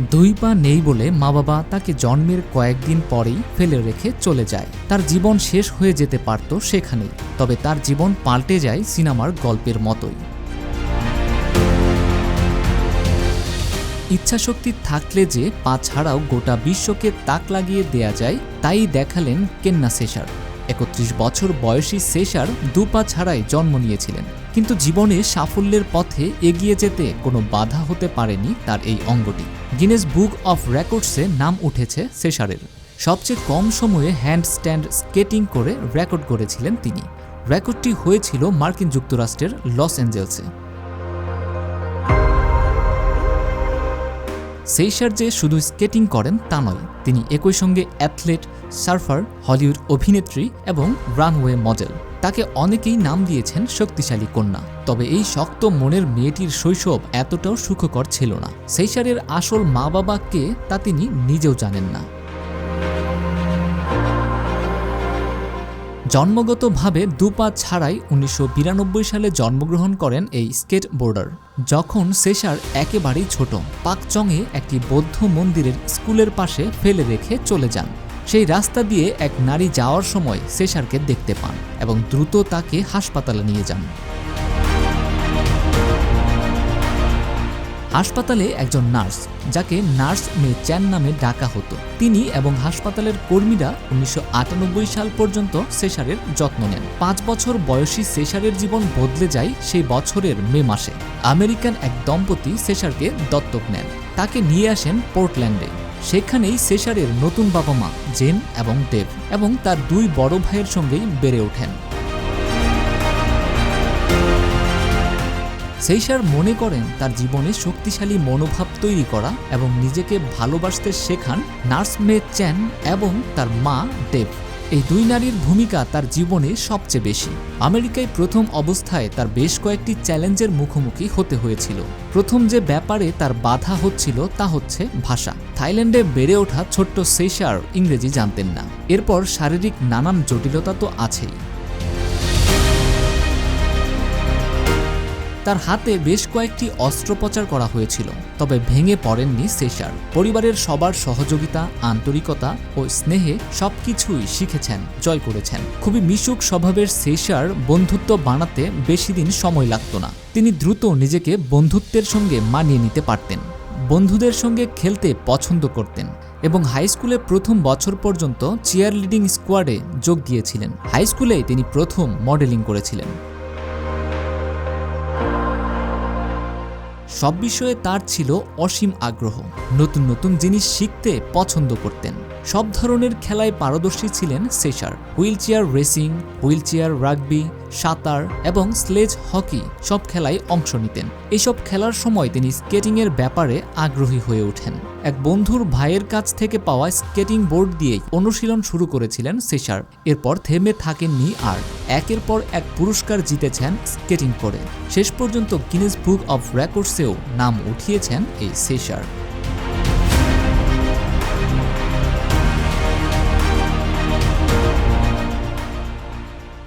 দুই পা নেই বলে মা বাবা তাকে জন্মের কয়েকদিন পরেই ফেলে রেখে চলে যায়। তার জীবন শেষ হয়ে যেতে পারত সেখানেই, তবে তার জীবন পাল্টে যায় সিনেমার গল্পের মতোই। ইচ্ছাশক্তি থাকলে যে পা ছাড়াও গোটা বিশ্বকে তাক লাগিয়ে দেয়া যায়, তাই দেখালেন কেন্না সেশার একত্রিশ বছর বয়সী সেশার দু পা ছাড়াই জন্ম নিয়েছিলেন। কিন্তু জীবনে সাফল্যের পথে এগিয়ে যেতে কোনো বাধা হতে পারেনি তার এই অঙ্গটি। গিনেস বুক অফ রেকর্ডসে নাম উঠেছে সেশারের সবচেয়ে কম সময়ে হ্যান্ডস্ট্যান্ড স্কেটিং করে রেকর্ড করেছিলেন তিনি। রেকর্ডটি হয়েছিল মার্কিন যুক্তরাষ্ট্রের লস অ্যাঞ্জেলসে। সেইশার যে শুধু স্কেটিং করেন তা নয়, তিনি একই সঙ্গে অ্যাথলেট, সার্ফার, হলিউড অভিনেত্রী এবং রানওয়ে মডেল। তাকে অনেকেই নাম দিয়েছেন শক্তিশালী কন্যা। তবে এই শক্ত মনের মেয়েটির শৈশব এতটাও সুখকর ছিল না। সেইসারের আসল মা বাবা কে তা তিনি নিজেও জানেন না। জন্মগতভাবে দুপা ছাড়াই উনিশশো বিরানব্বই সালে জন্মগ্রহণ করেন এই স্কেট বোর্ডার যখন সেশার একেবারেই ছোট। পাকচংয়ে একটি বৌদ্ধ মন্দিরের স্কুলের পাশে ফেলে রেখে চলে যান। সেই রাস্তা দিয়ে এক নারী যাওয়ার সময় সেশারকে দেখতে পান এবং দ্রুত তাকে হাসপাতালে নিয়ে যান। হাসপাতালে একজন নার্স, যাকে নার্স মে চ্যান নামে ডাকা হতো। তিনি এবং হাসপাতালের কর্মীরা উনিশশো আটানব্বই সাল পর্যন্ত সেসারের যত্ন নেন। পাঁচ বছর বয়সী সেসারের জীবন বদলে যায় সেই বছরের মে মাসে। আমেরিকান এক দম্পতি সেসারকে দত্তক নেন। তাকে নিয়ে আসেন পোর্টল্যান্ডে। সেখানেই সেসারের নতুন বাবা মা, জেন এবং দেব এবং তার দুই বড় ভাইয়ের সঙ্গেই বেড়ে ওঠেন। সেইসার মনে করেন তার জীবনে শক্তিশালী মনোভাব তৈরি করা এবং নিজেকে ভালোবাসতে শেখান নার্স মে চ্যান এবং তার মা ডেভ। এই দুই নারীর ভূমিকা তার জীবনে সবচেয়ে বেশি। আমেরিকায় প্রথম অবস্থায় তার বেশ কয়েকটি চ্যালেঞ্জের মুখোমুখি হতে হয়েছিল। প্রথম যে ব্যাপারে তার বাধা হচ্ছিল তা হচ্ছে ভাষা। থাইল্যান্ডে বেড়ে ওঠা ছোট্ট সেইসার ইংরেজি জানতেন না। এরপর শারীরিক নানান জটিলতা তো আছেই। তার হাতে বেশ কয়েকটি অস্ত্রোপচার করা হয়েছিল, তবে ভেঙে পড়েননি সেশার পরিবারের সবার সহযোগিতা, আন্তরিকতা ও স্নেহে সবকিছুই শিখেছেন, জয় করেছেন। খুবই মিশুক স্বভাবের সেশার বন্ধুত্ব বানাতে বেশি দিন সময় লাগত না। তিনি দ্রুত নিজেকে বন্ধুত্বের সঙ্গে মানিয়ে নিতে পারতেন, বন্ধুদের সঙ্গে খেলতে পছন্দ করতেন এবং হাই স্কুলে প্রথম বছর পর্যন্ত চেয়ার লিডিং স্কোয়াডে যোগ দিয়েছিলেন। হাই স্কুলে তিনি প্রথম মডেলিং করেছিলেন। সব বিষয়ে তার ছিল অসীম আগ্রহ। নতুন নতুন জিনিস শিখতে পছন্দ করতেন। সব ধরনের খেলায় পারদর্শী ছিলেন সেশার wheelchair racing wheelchair rugby, সাঁতার এবং স্লেজ হকি সব খেলায় অংশ নিতেন। এসব খেলার সময় তিনি স্কেটিংয়ের ব্যাপারে আগ্রহী হয়ে ওঠেন। এক বন্ধুর ভাইয়ের কাছ থেকে পাওয়া স্কেটিং বোর্ড দিয়েই অনুশীলন শুরু করেছিলেন সেশার এরপর থেমে থাকেননি আর একের পর এক পুরস্কার জিতেছেন স্কেটিং করে। শেষ পর্যন্ত গিনেস বুক অব রেকর্ডসেও নাম উঠিয়েছেন এই সেশার